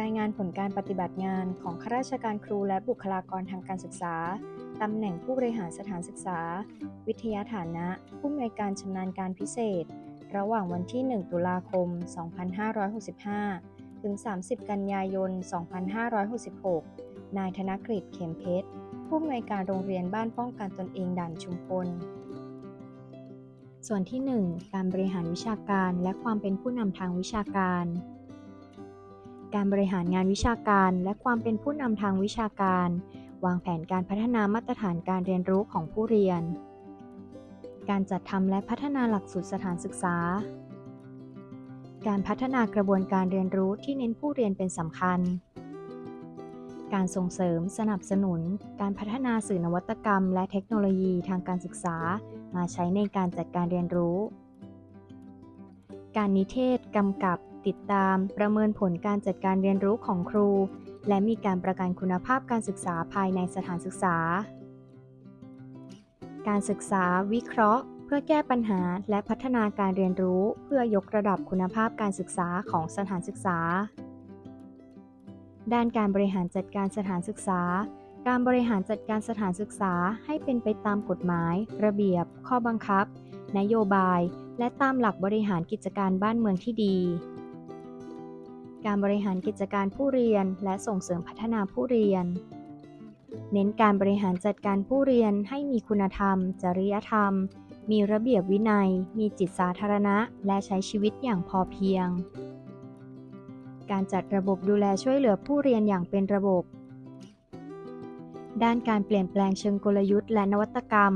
รายงานผลการปฏิบัติงานของข้าราชการครูและบุคลากรทางการศึกษา ตำแหน่งผู้บริหารสถานศึกษา วิทยาฐานะ ผู้อำนวยการชำนาญการพิเศษ ระหว่างวันที่ 1 ตุลาคม 2565 ถึง 30 กันยายน 2566 นายธนกฤษเข็มเพชร ผู้อำนวยการโรงเรียนบ้านป้องกันตนเองด่านชุมพล ส่วนที่ 1 การบริหารวิชาการและความเป็นผู้นำทางวิชาการ การบริหารงานวิชาการ และความเป็นผู้นำทางวิชาการ วางแผนการพัฒนามาตรฐานการเรียนรู้ของผู้เรียน การจัดทำและพัฒนาหลักสูตรสถานศึกษา การพัฒนากระบวนการเรียนรู้ที่เน้นผู้เรียนเป็นสำคัญ การส่งเสริม สนับสนุน การพัฒนาสื่อนวัตกรรม และเทคโนโลยีทางการศึกษา มาใช้ในการจัดการเรียนรู้ การนิเทศกำกับ ติดตาม ประเมินผลการจัดการเรียนรู้ของครู และมีการประกันคุณภาพการศึกษาภายในสถานศึกษา การศึกษาวิเคราะห์ เพื่อแก้ปัญหาและพัฒนาการเรียนรู้ เพื่อยกระดับคุณภาพการศึกษาของสถานศึกษา ด้านการบริหารจัดการสถานศึกษาการบริหารจัดการสถานศึกษาให้เป็นไปตามกฎหมาย ระเบียบ ข้อบังคับ นโยบาย และตามหลักบริหารกิจการบ้านเมืองที่ดี การบริหารกิจการผู้เรียน และส่งเสริมพัฒนาผู้เรียน เน้นการบริหารจัดการผู้เรียนให้มีคุณธรรม จริยธรรม มีระเบียบวินัย มีจิตสาธารณะ และใช้ชีวิตอย่างพอเพียง การจัดระบบดูแลช่วยเหลือผู้เรียนอย่างเป็นระบบ ด้านการเปลี่ยนแปลงเชิงกลยุทธ์และนวัตกรรม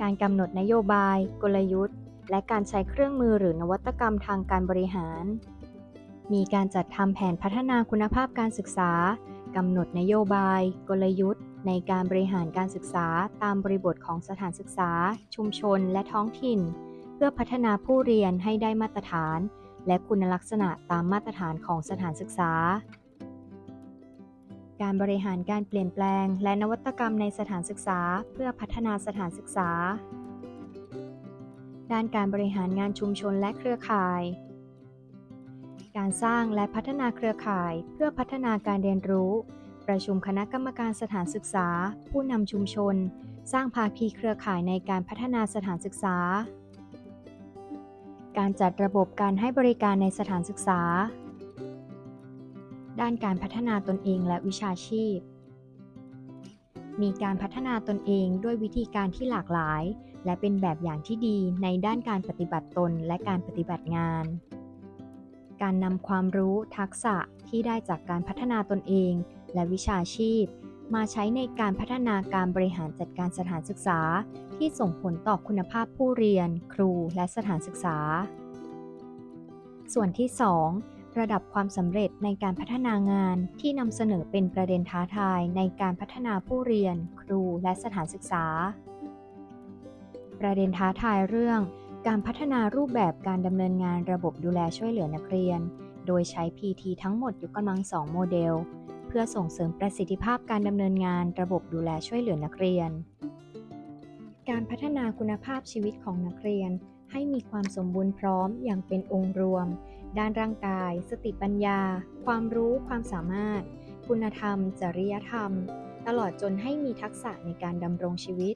การกำหนดนโยบาย กลยุทธ์ และการใช้เครื่องมือหรือนวัตกรรมทางการบริหาร มีการจัดทำแผนพัฒนาคุณภาพการศึกษากำหนดนโยบาย กลยุทธ์ ในการบริหารการศึกษาตามบริบทของสถานศึกษา ชุมชน และท้องถิ่น เพื่อพัฒนาผู้เรียนให้ได้มาตรฐาน และคุณลักษณะตามมาตรฐานของสถานศึกษา การบริหารการเปลี่ยนแปลง และนวัตกรรมในสถานศึกษา เพื่อพัฒนาสถานศึกษา ด้านการบริหารงานชุมชนและเครือข่าย การสร้างและพัฒนาเครือข่าย เพื่อพัฒนาการเรียนรู้ ประชุมคณะกรรมการสถานศึกษา ผู้นำชุมชน สร้างภาคีเครือข่ายในการพัฒนาสถานศึกษา การจัดระบบการให้บริการในสถานศึกษา ด้านการพัฒนาตนเองและวิชาชีพ มีการพัฒนาตนเองด้วยวิธีการที่หลากหลาย และเป็นแบบอย่างที่ดีในด้านการปฏิบัติตนและการปฏิบัติงาน การนำความรู้ทักษะที่ได้จากการพัฒนาตนเอง และวิชาชีพ มาใช้ในการพัฒนาการบริหารจัดการสถานศึกษา ที่ส่งผลต่อคุณภาพผู้เรียน ครูและสถานศึกษา ส่วนที่ 2 ระดับความสำเร็จในการพัฒนางานที่นำเสนอเป็นประเด็นท้าทายในการพัฒนาผู้เรียน ครูและสถานศึกษา ประเด็นท้าทายเรื่อง การพัฒนารูปแบบการดำเนินงานระบบดูแลช่วยเหลือนักเรียน โดยใช้ PT ทั้งหมดยกกำลัง 2 โมเดล เพื่อส่งเสริมประสิทธิภาพการดำเนินงานระบบดูแลช่วยเหลือนักเรียน การพัฒนาคุณภาพชีวิตของนักเรียน ให้มีความสมบูรณ์พร้อมอย่างเป็นองค์รวม ด้านร่างกาย สติปัญญา ความรู้ ความสามารถ คุณธรรม จริยธรรม ตลอดจนให้มีทักษะในการดำรงชีวิต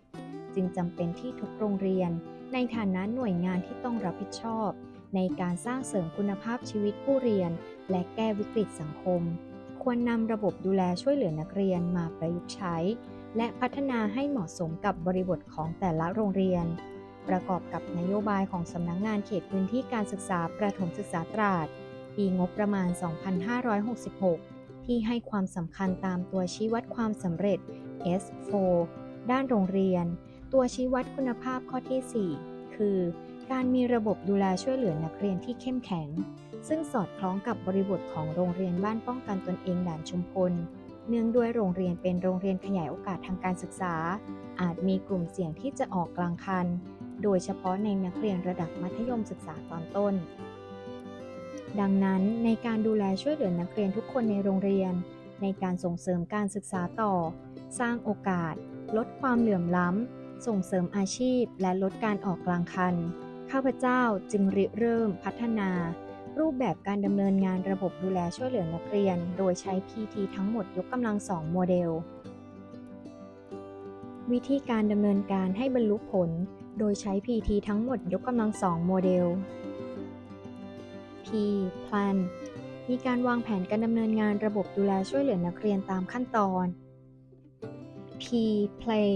จึงจำเป็นที่ทุกโรงเรียน ในฐานะหน่วยงานที่ต้องรับผิดชอบ ในการสร้างเสริมคุณภาพชีวิตผู้เรียน และแก้วิกฤตสังคม ควรนำระบบดูแลช่วยเหลือนักเรียนมาประยุกต์ใช้ และพัฒนาให้เหมาะสมกับบริบทของแต่ละโรงเรียน ประกอบกับนโยบายของสำนักงงานเขตพื้นที่การศึกษาประถมศึกษาตราด ปีงบประมาณ 2566 ที่ให้ความสำคัญตามตัวชี้วัดความสำเร็จ S4 ด้านโรงเรียน ตัวชี้วัดคุณภาพข้อที่ 4 คือ การมีระบบดูแลช่วยเหลือนักเรียนที่เข้มแข็ง ซึ่งสอดคล้องกับบริบทของโรงเรียนบ้านป้องกันตนเองด่านชุมพล เนื่องด้วยโรงเรียนเป็นโรงเรียนขยายโอกาสทางการศึกษา อาจมีกลุ่มเสี่ยงที่จะออกกลางคัน โดยเฉพาะในนักเรียนระดับมัธยมศึกษาตอนต้น ดังนั้นในการดูแลช่วยเหลือนักเรียนทุกคนในโรงเรียน ในการส่งเสริมการศึกษาต่อ สร้างโอกาส ลดความเหลื่อมล้ำ ส่งเสริมอาชีพและลดการออกกลางคัน ข้าพเจ้าจึงริเริ่มพัฒนา รูปแบบการดำเนินงานระบบดูแลช่วยเหลือนักเรียน โดยใช้ PT ทั้งหมดยกกำลังสองโมเดล วิธีการดำเนินการให้บรรลุผล โดยใช้ PT ทั้งหมดยกกำลังสองโมเดล P Plan มีการวางแผนการดำเนินงานระบบดูแลช่วยเหลือนักเรียนตามขั้นตอน P Play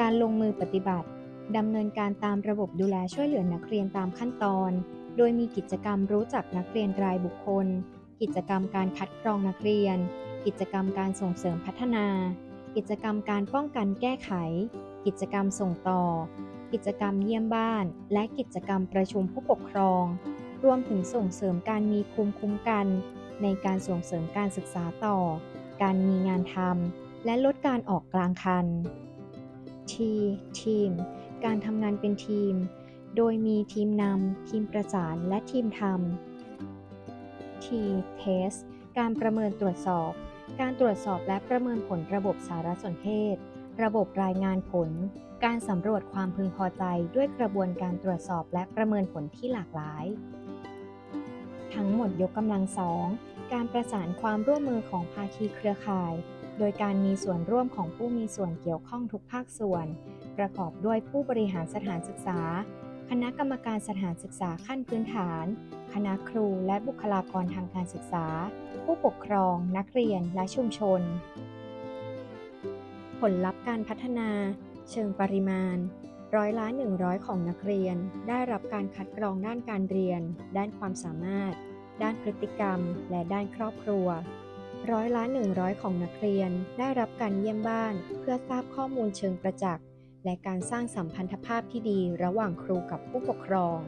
การลงมือปฏิบัติดำเนินการตามระบบดูแลช่วยเหลือนักเรียนตามขั้นตอน โดยมีกิจกรรมรู้จักนักเรียนรายบุคคล กิจกรรมการคัดกรองนักเรียน กิจกรรมการส่งเสริมพัฒนา กิจกรรมการป้องกันแก้ไข กิจกรรมส่งต่อ กิจกรรมเยี่ยมบ้าน และกิจกรรมประชุมผู้ปกครอง รวมถึงส่งเสริมการมีภูมิคุ้มกัน ในการส่งเสริมการศึกษาต่อ การมีงานทำและลดการออกกลางคัน T Team การทำงานเป็นทีม โดยมีทีมนำ ทีมประสานและทีมทำ T Test การประเมินตรวจสอบ การตรวจสอบและประเมินผลระบบสารสนเทศ ระบบรายงานผล การสำรวจความพึงพอใจด้วยกระบวนการตรวจสอบและประเมินผลที่หลากหลาย ทั้งหมดยกกำลังสอง การประสานความร่วมมือของภาคีเครือข่าย โดยการมีส่วนร่วมของผู้มีส่วนเกี่ยวข้องทุกภาคส่วน ประกอบด้วยผู้บริหารสถานศึกษา คณะกรรมการสถานศึกษาขั้นพื้นฐาน คณะครูและบุคลากรทางการศึกษา ผู้ปกครอง นักเรียนและชุมชน ผลลัพธ์การพัฒนา เชิงปริมาณร้อยละ100 ของนักเรียน ได้รับการคัดกรองด้านการเรียน ด้านความสามารถ ด้านพฤติกรรม และด้านครอบครัว ร้อยละ100 ของนักเรียนได้รับการเยี่ยมบ้าน เพื่อทราบข้อมูลเชิงประจักษ์และการสร้างสัมพันธภาพที่ดีระหว่างครูกับผู้ปกครอง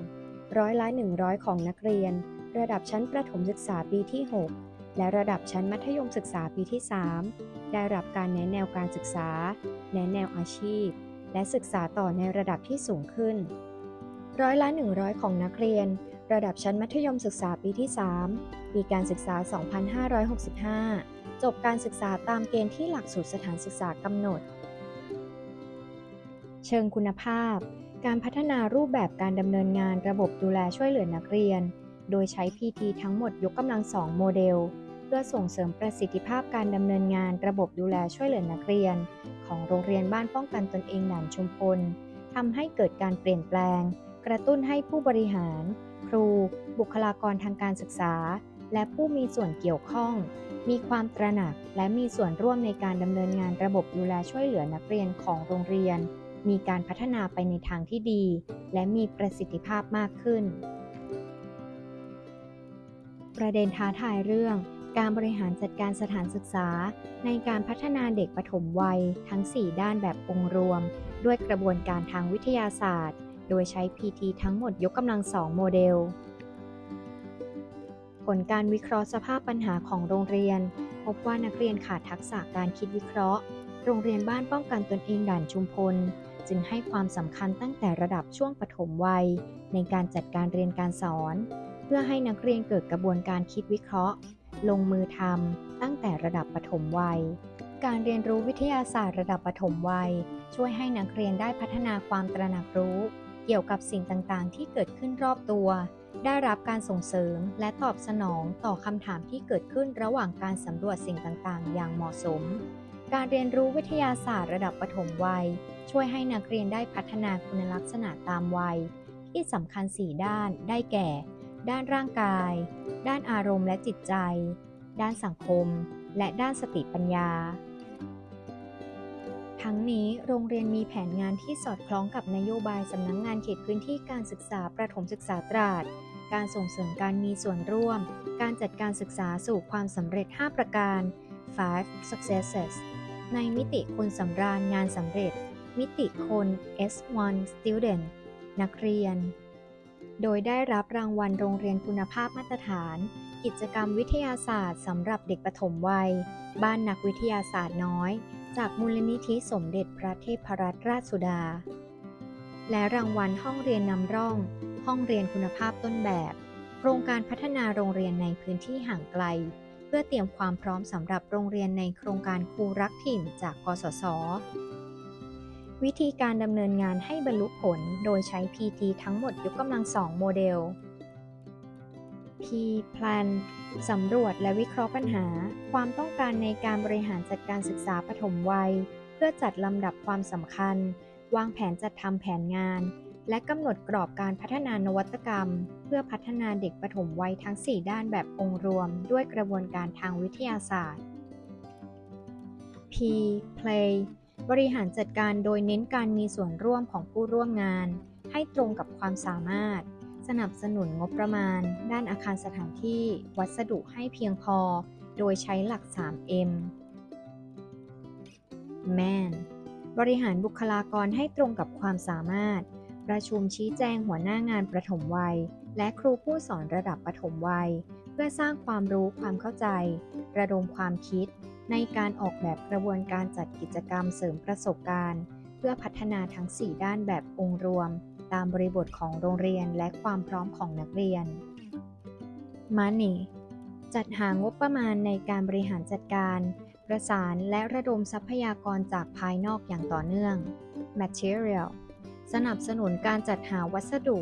ร้อยละ100 ของนักเรียน ระดับชั้นประถมศึกษาปีที่ 6 และระดับชั้นมัธยมศึกษาปีที่ 3 ได้รับการแนะแนวการศึกษา แนะแนวอาชีพ และศึกษาต่อในระดับที่สูงขึ้น ร้อยละ100 ของนักเรียน ระดับชั้นมัธยมศึกษาปีที่ 3 ปีการศึกษา 2565 จบการศึกษาตามเกณฑ์ที่หลักสูตรสถานศึกษากำหนด เชิงคุณภาพ การพัฒนารูปแบบการดำเนินงานระบบดูแลช่วยเหลือนักเรียน โดยใช้ PT ทั้งหมดยกกำลังสองโมเดล เพื่อส่งเสริมประสิทธิภาพการดำเนินงานระบบดูแลช่วยเหลือนักเรียน ของโรงเรียนบ้านป้องกันตนเองด่านชุมพลทำให้เกิดการเปลี่ยนแปลง กระตุ้นให้ผู้บริหาร ครู บุคลากรทางการศึกษา และผู้มีส่วนเกี่ยวข้อง มีความตระหนักและมีส่วนร่วมในการดำเนินงานระบบดูแลช่วยเหลือนักเรียนของโรงเรียน มีการพัฒนาไปในทางที่ดี และมีประสิทธิภาพมากขึ้น ประเด็นท้าทายเรื่องการบริหารจัดการสถานศึกษา ในการพัฒนาเด็กปฐมวัยทั้ง 4 ด้านแบบองค์รวม ด้วยกระบวนการทางวิทยาศาสตร์ โดยใช้ PT ทั้งหมดยกกำลังสองโมเดล ผลการวิเคราะห์สภาพปัญหาของโรงเรียน พบว่านักเรียนขาดทักษะการคิดวิเคราะห์ โรงเรียนบ้านป้องกันตนเองด่านชุมพล จึงให้ความสำคัญตั้งแต่ระดับช่วงปฐมวัย ในการจัดการเรียนการสอน เพื่อให้นักเรียนเกิดกระบวนการคิดวิเคราะห์ ลงมือทำตั้งแต่ระดับปฐมวัยการเรียนรู้วิทยาศาสตร์ระดับปฐมวัย ช่วยให้นักเรียนได้พัฒนาความตระหนักรู้ เกี่ยวกับสิ่งต่างๆ ที่เกิดขึ้นรอบตัว ได้รับการส่งเสริมและตอบสนองต่อคำถามที่เกิดขึ้นระหว่างการสำรวจสิ่งต่างๆ อย่างเหมาะสม การเรียนรู้วิทยาศาสตร์ระดับปฐมวัย ช่วยให้นักเรียนได้พัฒนาคุณลักษณะตามวัย ที่สำคัญ 4 ด้านได้แก่ ด้านร่างกาย ด้านอารมณ์และจิตใจ ด้านสังคม และด้านสติปัญญา ทั้งนี้โรงเรียนมีแผนงานที่สอดคล้องกับนโยบายสำนักงงานเขตพื้นที่การศึกษาประถมศึกษาตราด การส่งเสริมการมีส่วนร่วม การจัดการศึกษาสู่ความสำเร็จ 5 ประการ 5 successes ในมิติคนสำราญงานสำเร็จ มิติคน S1 student นักเรียน โดยได้รับรางวัลโรงเรียนคุณภาพมาตรฐาน กิจกรรมวิทยาศาสตร์สำหรับเด็กปฐมวัย บ้านนักวิทยาศาสตร์น้อย จากมูลนิธิสมเด็จพระเทพรัตนราชสุดา และรางวัลห้องเรียนนำร่อง ห้องเรียนคุณภาพต้นแบบ โครงการพัฒนาโรงเรียนในพื้นที่ห่างไกล เพื่อเตรียมความพร้อมสำหรับโรงเรียนในโครงการครูรักถิ่นจากกสศวิธีการดำเนินงานให้บรรลุผลโดยใช้ PT ทั้งหมดยกกำลังสองโมเดล P Plan สำรวจและวิเคราะห์ปัญหา ความต้องการในการบริหารจัดการศึกษาปฐมวัย เพื่อจัดลำดับความสำคัญ วางแผนจัดทำแผนงาน และกำหนดกรอบการพัฒนานวัตกรรม เพื่อพัฒนาเด็กปฐมวัยทั้ง 4 ด้านแบบองค์รวม ด้วยกระบวนการทางวิทยาศาสตร์ P Play บริหารจัดการโดยเน้นการมีส่วนร่วมของผู้ร่วมงาน ให้ตรงกับความสามารถ สนับสนุนงบประมาณ ด้านอาคารสถานที่วัสดุให้เพียงพอ โดยใช้หลัก 3M Man บริหารบุคลากรให้ตรงกับความสามารถ ประชุมชี้แจงหัวหน้างานประถมวัย และครูผู้สอนระดับประถมวัย เพื่อสร้างความรู้ความเข้าใจ ระดมความคิด ในการออกแบบกระบวนการจัดกิจกรรมเสริมประสบการณ์ เพื่อพัฒนาทั้ง 4 ด้านแบบองค์รวม ตามบริบทของโรงเรียนและความพร้อมของนักเรียน Money จัดหางบประมาณในการบริหารจัดการ ประสานและระดมทรัพยากรจากภายนอกอย่างต่อเนื่อง Material สนับสนุนการจัดหาวัสดุ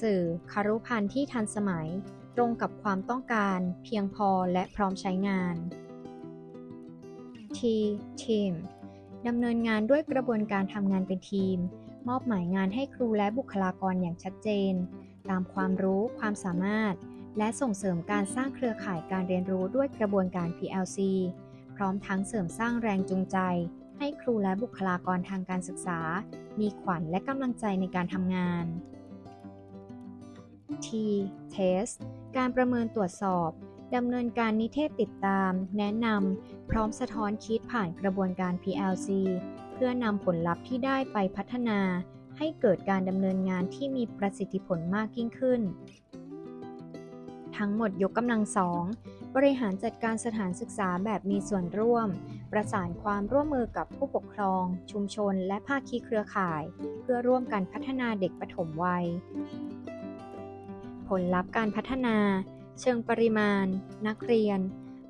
สื่อคารุพันธ์ที่ทันสมัย ตรงกับความต้องการ เพียงพอและพร้อมใช้งาน T Team ดำเนินงานด้วยกระบวนการทำงานเป็นทีม มอบหมายงานให้ครูและบุคลากรอย่างชัดเจน ตามความรู้ความสามารถ และส่งเสริมการสร้างเครือข่ายการเรียนรู้ด้วยกระบวนการ PLC พร้อมทั้งเสริมสร้างแรงจูงใจ ให้ครูและบุคลากรทางการศึกษา มีขวัญและกำลังใจในการทำงาน T Test การประเมินตรวจสอบดำเนินการนิเทศติดตาม แนะนำ พร้อมสะท้อนคิดผ่านกระบวนการ PLC เพื่อนำผลลัพธ์ที่ได้ไปพัฒนา ให้เกิดการดำเนินงานที่มีประสิทธิผลมากยิ่งขึ้น ทั้งหมดยกกำลังสองบริหารจัดการสถานศึกษาแบบมีส่วนร่วม ประสานความร่วมมือกับผู้ปกครอง ชุมชน และภาคีเครือข่าย เพื่อร่วมกันพัฒนาเด็กปฐมวัย ผลลัพธ์การพัฒนา เชิงปริมาณ นักเรียน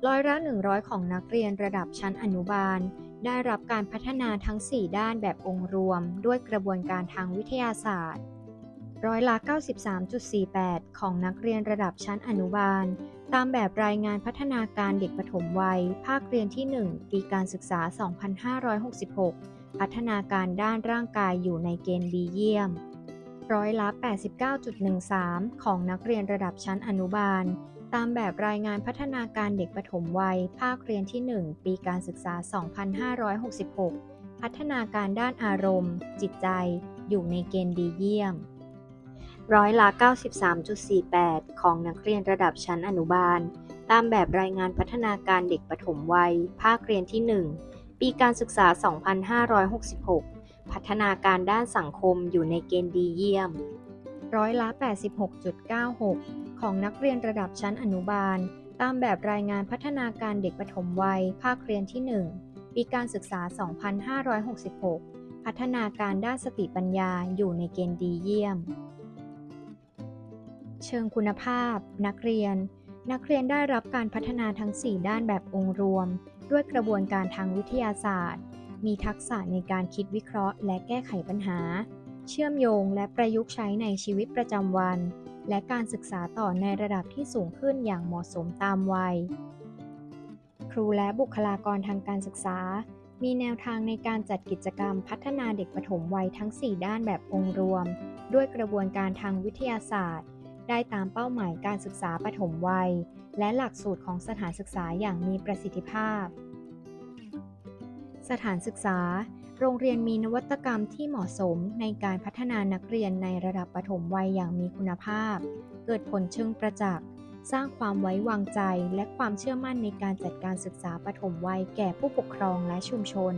ร้อยละ100 ของนักเรียนระดับชั้นอนุบาล ได้รับการพัฒนาทั้ง 4 ด้านแบบองค์รวม ด้วยกระบวนการทางวิทยาศาสตร์ ร้อยละ 93.48 ของนักเรียนระดับชั้นอนุบาล ตามแบบรายงานพัฒนาการเด็กปฐมวัย ภาคเรียนที่ 1 ปีการศึกษา 2566 พัฒนาการด้านร่างกายอยู่ในเกณฑ์ดีเยี่ยม ร้อยละ 89.13 ของนักเรียนระดับชั้นอนุบาล ตามแบบรายงานพัฒนาการเด็กปฐมวัย ภาคเรียนที่ 1 ปีการศึกษา 2566 พัฒนาการด้านอารมณ์ จิตใจ อยู่ในเกณฑ์ดีเยี่ยม ร้อยละ 93.48 ของนักเรียนระดับชั้นอนุบาล ตามแบบรายงานพัฒนาการเด็กปฐมวัย ภาคเรียนที่ 1 ปีการศึกษา 2566 พัฒนาการด้านสังคมอยู่ในเกณฑ์ดีเยี่ยม ร้อยละ 86.96 ของนักเรียนระดับชั้นอนุบาล ตามแบบรายงานพัฒนาการเด็กปฐมวัย ภาคเรียนที่ 1 ปีการศึกษา 2566 พัฒนาการด้านสติปัญญาอยู่ในเกณฑ์ดีเยี่ยม เชิงคุณภาพ นักเรียน นักเรียนได้รับการพัฒนาทั้ง 4 ด้านแบบองค์รวม ด้วยกระบวนการทางวิทยาศาสตร์ มีทักษะในการคิดวิเคราะห์ และแก้ไขปัญหา เชื่อมโยงและประยุกต์ใช้ในชีวิตประจำวัน และการศึกษาต่อในระดับที่สูงขึ้นอย่างเหมาะสมตามวัย ครูและบุคลากรทางการศึกษา มีแนวทางในการจัดกิจกรรมพัฒนาเด็กปฐมวัยทั้ง 4 ด้านแบบองค์รวม ด้วยกระบวนการทางวิทยาศาสตร์ ได้ตามเป้าหมายการศึกษาปฐมวัย และหลักสูตรของสถานศึกษาอย่างมีประสิทธิภาพ สถานศึกษา โรงเรียนมีนวัตกรรมที่เหมาะสมในการพัฒนานักเรียนในระดับปฐมวัยอย่างมีคุณภาพ เกิดผลเชิงประจักษ์สร้างความไว้วางใจและความเชื่อมั่นในการจัดการศึกษาปฐมวัยแก่ผู้ปกครองและชุมชน